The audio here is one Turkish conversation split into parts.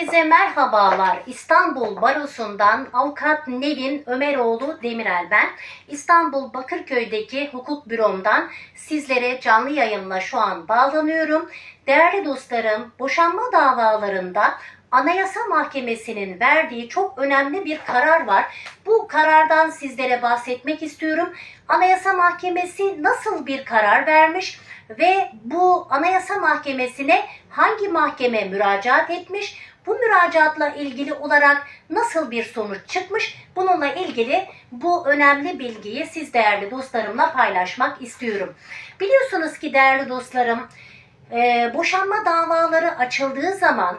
Herkese merhabalar. İstanbul Barosu'ndan avukat Nevin Ömeroğlu Demirel ben. İstanbul Bakırköy'deki hukuk büromdan sizlere canlı yayınla şu an bağlanıyorum. Değerli dostlarım, boşanma davalarında Anayasa Mahkemesi'nin verdiği çok önemli bir karar var. Bu karardan sizlere bahsetmek istiyorum. Anayasa Mahkemesi nasıl bir karar vermiş ve bu Anayasa Mahkemesi'ne hangi mahkeme müracaat etmiş? Bu müracaatla ilgili olarak nasıl bir sonuç çıkmış? Bununla ilgili bu önemli bilgiyi siz değerli dostlarımla paylaşmak istiyorum. Biliyorsunuz ki değerli dostlarım, e, boşanma davaları açıldığı zaman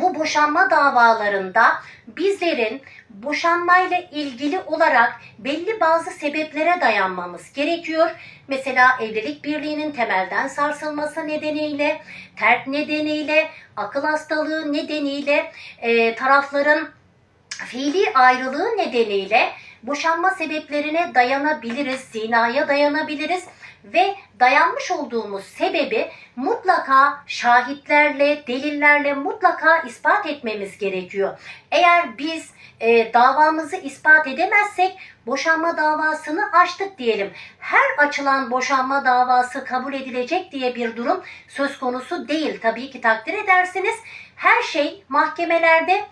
bu boşanma davalarında bizlerin boşanmayla ilgili olarak belli bazı sebeplere dayanmamız gerekiyor. Mesela evlilik birliğinin temelden sarsılması nedeniyle, terk nedeniyle, akıl hastalığı nedeniyle, e, tarafların fiili ayrılığı nedeniyle boşanma sebeplerine dayanabiliriz, zinaya dayanabiliriz ve dayanmış olduğumuz sebebi mutlaka şahitlerle, delillerle mutlaka ispat etmemiz gerekiyor. Eğer biz e, davamızı ispat edemezsek boşanma davasını açtık diyelim. Her açılan boşanma davası kabul edilecek diye bir durum söz konusu değil. Tabii ki takdir edersiniz. Her şey mahkemelerde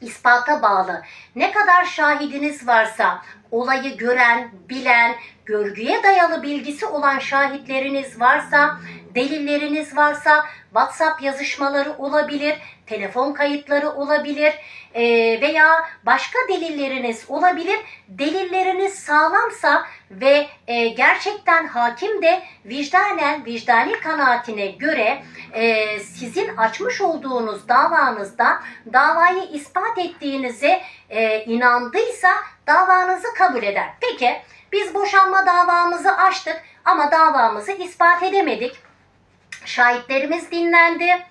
ispata bağlı. Ne kadar şahidiniz varsa, olayı gören, bilen, görgüye dayalı bilgisi olan şahitleriniz varsa, delilleriniz varsa, WhatsApp yazışmaları olabilir, telefon kayıtları olabilir eee, veya başka delilleriniz olabilir. Delilleriniz sağlamsa ve e, gerçekten hakim de vicdanen, vicdani kanaatine göre e, sizin açmış olduğunuz davanızda davayı ispat ettiğinize e, inandıysa davanızı kabul eder. Peki biz boşanma davamızı açtık ama davamızı ispat edemedik. Şahitlerimiz dinlendi.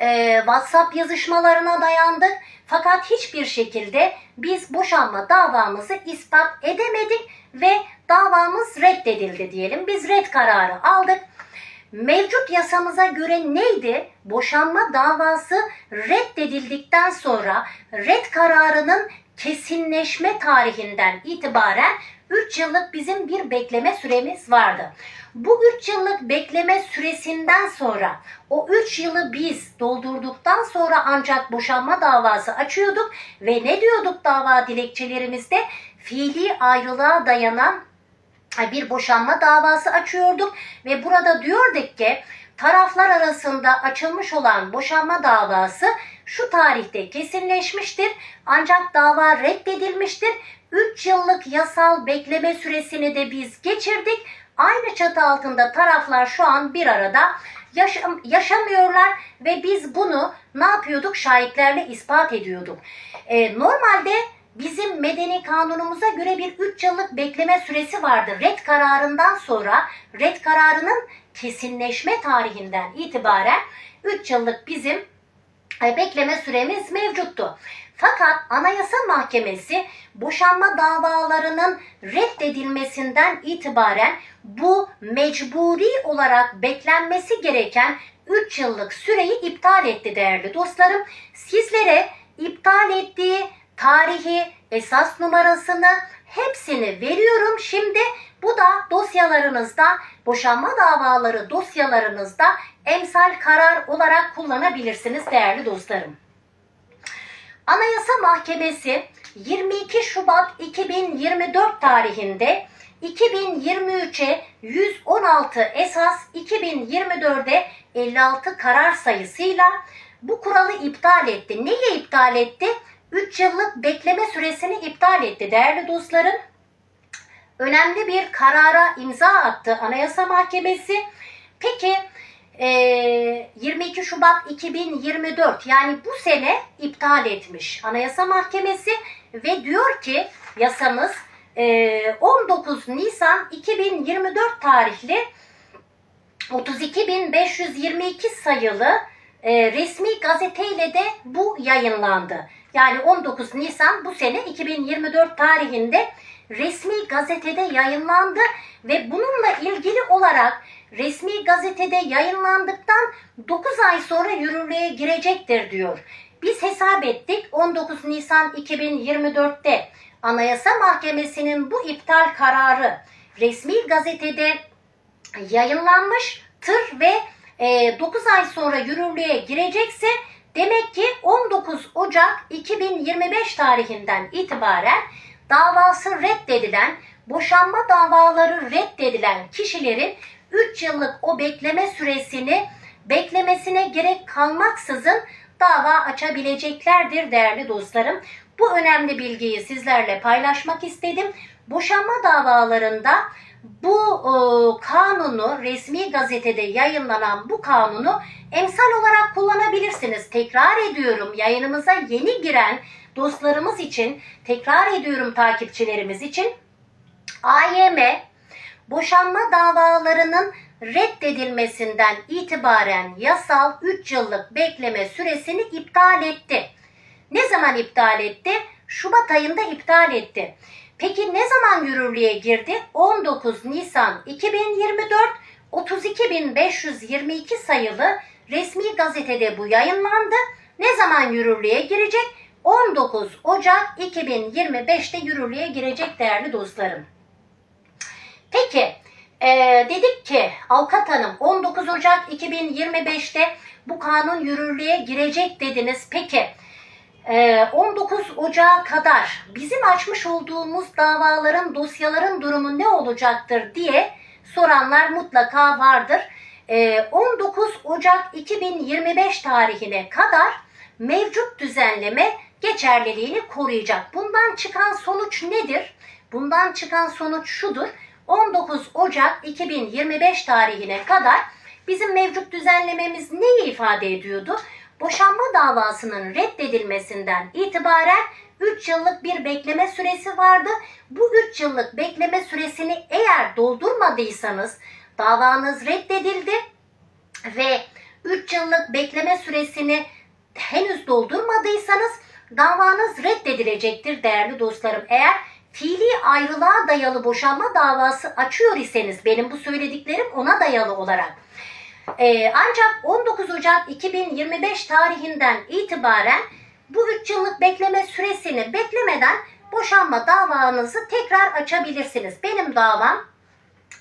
Ee, WhatsApp yazışmalarına dayandık. Fakat hiçbir şekilde biz boşanma davamızı ispat edemedik ve davamız reddedildi diyelim. Biz red kararı aldık. Mevcut yasamıza göre neydi? Boşanma davası reddedildikten sonra red kararının kesinleşme tarihinden itibaren 3 yıllık bizim bir bekleme süremiz vardı. Bu 3 yıllık bekleme süresinden sonra o 3 yılı biz doldurduktan sonra ancak boşanma davası açıyorduk ve ne diyorduk dava dilekçelerimizde? Fiili ayrılığa dayanan bir boşanma davası açıyorduk ve burada diyorduk ki taraflar arasında açılmış olan boşanma davası şu tarihte kesinleşmiştir ancak dava reddedilmiştir. 3 yıllık yasal bekleme süresini de biz geçirdik. Aynı çatı altında taraflar şu an bir arada yaşam, yaşamıyorlar ve biz bunu ne yapıyorduk? Şahitlerle ispat ediyorduk. Ee, normalde bizim medeni kanunumuza göre bir 3 yıllık bekleme süresi vardı. Red kararından sonra red kararının kesinleşme tarihinden itibaren 3 yıllık bizim e, bekleme süremiz mevcuttu. Fakat Anayasa Mahkemesi boşanma davalarının reddedilmesinden itibaren bu mecburi olarak beklenmesi gereken 3 yıllık süreyi iptal etti değerli dostlarım. Sizlere iptal ettiği tarihi, esas numarasını hepsini veriyorum. Şimdi bu da dosyalarınızda, boşanma davaları dosyalarınızda emsal karar olarak kullanabilirsiniz değerli dostlarım. Anayasa Mahkemesi 22 Şubat 2024 tarihinde 2023'e 116 esas 2024'e 56 karar sayısıyla bu kuralı iptal etti. Neyi iptal etti? 3 yıllık bekleme süresini iptal etti değerli dostlarım. Önemli bir karara imza attı Anayasa Mahkemesi. Peki 22 Şubat 2024 yani bu sene iptal etmiş Anayasa Mahkemesi ve diyor ki yasamız e, 19 Nisan 2024 tarihli 32.522 sayılı e, resmi gazeteyle de bu yayınlandı. Yani 19 Nisan bu sene 2024 tarihinde resmi gazetede yayınlandı ve bununla ilgili olarak resmi gazetede yayınlandıktan 9 ay sonra yürürlüğe girecektir diyor. Biz hesap ettik 19 Nisan 2024'te Anayasa Mahkemesi'nin bu iptal kararı resmi gazetede yayınlanmıştır ve e, 9 ay sonra yürürlüğe girecekse demek ki 19 Ocak 2025 tarihinden itibaren davası reddedilen, boşanma davaları reddedilen kişilerin 3 yıllık o bekleme süresini beklemesine gerek kalmaksızın dava açabileceklerdir değerli dostlarım. Bu önemli bilgiyi sizlerle paylaşmak istedim. Boşanma davalarında bu e, kanunu resmi gazetede yayınlanan bu kanunu emsal olarak kullanabilirsiniz. Tekrar ediyorum yayınımıza yeni giren dostlarımız için, tekrar ediyorum takipçilerimiz için AYM boşanma davalarının reddedilmesinden itibaren yasal 3 yıllık bekleme süresini iptal etti. Ne zaman iptal etti? Şubat ayında iptal etti. Peki ne zaman yürürlüğe girdi? 19 Nisan 2024 32.522 sayılı resmi gazetede bu yayınlandı. Ne zaman yürürlüğe girecek? 19 Ocak 2025'te yürürlüğe girecek değerli dostlarım. Peki e, dedik ki avukat hanım 19 Ocak 2025'te bu kanun yürürlüğe girecek dediniz. Peki e, 19 Ocak'a kadar bizim açmış olduğumuz davaların dosyaların durumu ne olacaktır diye soranlar mutlaka vardır. E, 19 Ocak 2025 tarihine kadar mevcut düzenleme geçerliliğini koruyacak. Bundan çıkan sonuç nedir? Bundan çıkan sonuç şudur. 19 Ocak 2025 tarihine kadar bizim mevcut düzenlememiz neyi ifade ediyordu? Boşanma davasının reddedilmesinden itibaren 3 yıllık bir bekleme süresi vardı. Bu 3 yıllık bekleme süresini eğer doldurmadıysanız davanız reddedildi ve 3 yıllık bekleme süresini henüz doldurmadıysanız davanız reddedilecektir değerli dostlarım. Eğer fiili ayrılığa dayalı boşanma davası açıyor iseniz benim bu söylediklerim ona dayalı olarak. Ee, ancak 19 Ocak 2025 tarihinden itibaren bu 3 yıllık bekleme süresini beklemeden boşanma davanızı tekrar açabilirsiniz. Benim davam,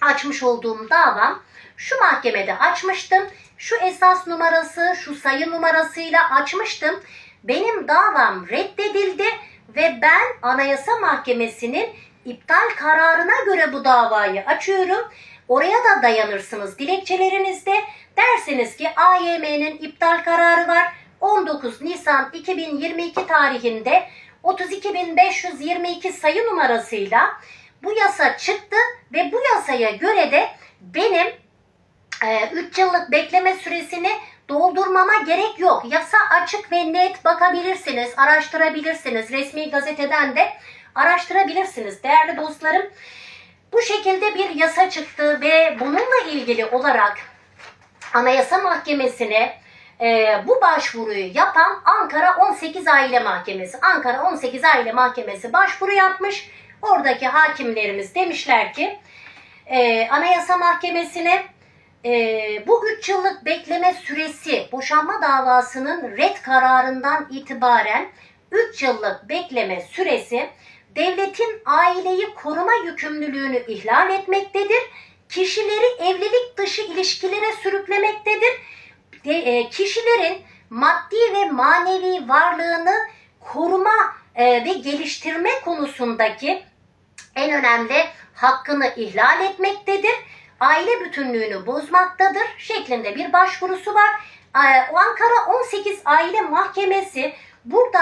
açmış olduğum davam şu mahkemede açmıştım. Şu esas numarası, şu sayı numarasıyla açmıştım. Benim davam reddedildi ve ben Anayasa Mahkemesi'nin iptal kararına göre bu davayı açıyorum. Oraya da dayanırsınız dilekçelerinizde. Dersiniz ki AYM'nin iptal kararı var. 19 Nisan 2022 tarihinde 32.522 sayı numarasıyla bu yasa çıktı ve bu yasaya göre de benim 3 yıllık bekleme süresini doldurmama gerek yok. Yasa açık ve net bakabilirsiniz, araştırabilirsiniz. Resmi gazeteden de araştırabilirsiniz değerli dostlarım. Bu şekilde bir yasa çıktı ve bununla ilgili olarak Anayasa Mahkemesi'ne e, bu başvuruyu yapan Ankara 18 Aile Mahkemesi. Ankara 18 Aile Mahkemesi başvuru yapmış. Oradaki hakimlerimiz demişler ki e, Anayasa Mahkemesi'ne e, bu 3 yıllık bekleme süresi boşanma davasının red kararından itibaren 3 yıllık bekleme süresi devletin aileyi koruma yükümlülüğünü ihlal etmektedir. Kişileri evlilik dışı ilişkilere sürüklemektedir. De, e, kişilerin maddi ve manevi varlığını koruma e, ve geliştirme konusundaki en önemli hakkını ihlal etmektedir aile bütünlüğünü bozmaktadır şeklinde bir başvurusu var. Ee, Ankara 18 Aile Mahkemesi burada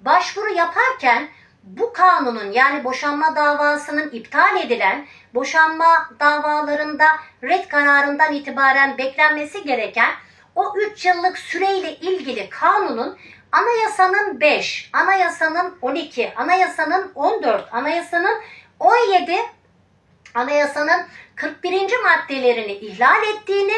başvuru yaparken bu kanunun yani boşanma davasının iptal edilen boşanma davalarında red kararından itibaren beklenmesi gereken o 3 yıllık süreyle ilgili kanunun anayasanın 5, anayasanın 12, anayasanın 14, anayasanın 17 anayasanın 41. maddelerini ihlal ettiğini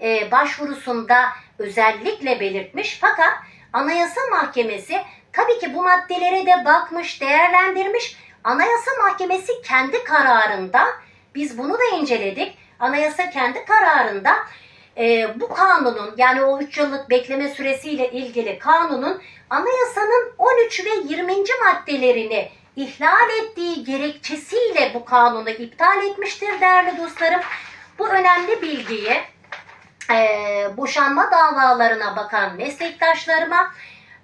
e, başvurusunda özellikle belirtmiş. Fakat Anayasa Mahkemesi tabii ki bu maddelere de bakmış, değerlendirmiş Anayasa Mahkemesi kendi kararında biz bunu da inceledik. Anayasa kendi kararında e, bu kanunun yani o 3 yıllık bekleme süresiyle ilgili kanunun anayasanın 13 ve 20. maddelerini ihlal ettiği gerekçesiyle bu kanunu iptal etmiştir değerli dostlarım. Bu önemli bilgiyi e, boşanma davalarına bakan meslektaşlarıma,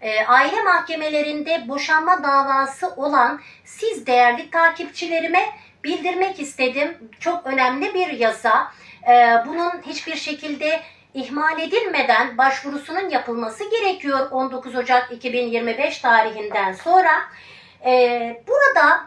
e, aile mahkemelerinde boşanma davası olan siz değerli takipçilerime bildirmek istedim. Çok önemli bir yasa. E, bunun hiçbir şekilde ihmal edilmeden başvurusunun yapılması gerekiyor 19 Ocak 2025 tarihinden sonra. E, burada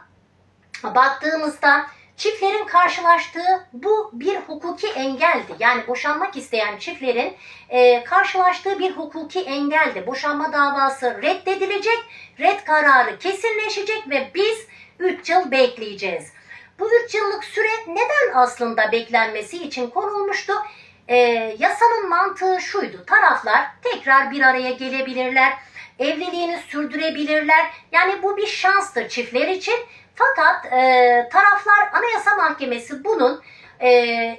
baktığımızda çiftlerin karşılaştığı bu bir hukuki engeldi. Yani boşanmak isteyen çiftlerin e, karşılaştığı bir hukuki engeldi. Boşanma davası reddedilecek, red kararı kesinleşecek ve biz 3 yıl bekleyeceğiz. Bu 3 yıllık süre neden aslında beklenmesi için konulmuştu? E, yasanın mantığı şuydu. Taraflar tekrar bir araya gelebilirler. Evliliğini sürdürebilirler. Yani bu bir şanstır çiftler için. Fakat e, taraflar Anayasa Mahkemesi bunun e,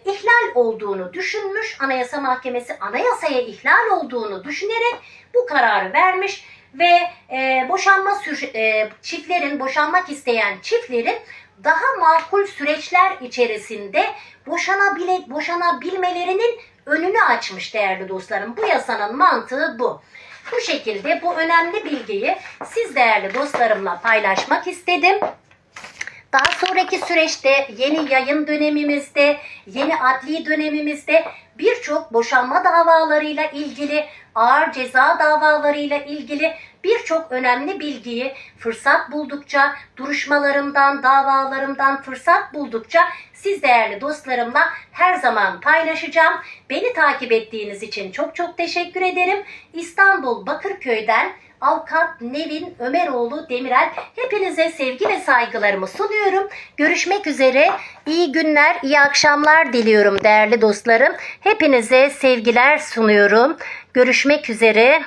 ihlal olduğunu düşünmüş. Anayasa Mahkemesi anayasaya ihlal olduğunu düşünerek bu kararı vermiş ve e, boşanma sür- e, çiftlerin boşanmak isteyen çiftlerin daha makul süreçler içerisinde boşanabile boşanabilmelerinin önünü açmış değerli dostlarım. Bu yasanın mantığı bu. Bu şekilde bu önemli bilgiyi siz değerli dostlarımla paylaşmak istedim. Daha sonraki süreçte yeni yayın dönemimizde, yeni adli dönemimizde birçok boşanma davalarıyla ilgili, ağır ceza davalarıyla ilgili birçok önemli bilgiyi fırsat buldukça, duruşmalarımdan, davalarımdan fırsat buldukça siz değerli dostlarımla her zaman paylaşacağım. Beni takip ettiğiniz için çok çok teşekkür ederim. İstanbul Bakırköy'den Avukat Nevin Ömeroğlu Demirel. Hepinize sevgi ve saygılarımı sunuyorum. Görüşmek üzere. İyi günler, iyi akşamlar diliyorum değerli dostlarım. Hepinize sevgiler sunuyorum. Görüşmek üzere.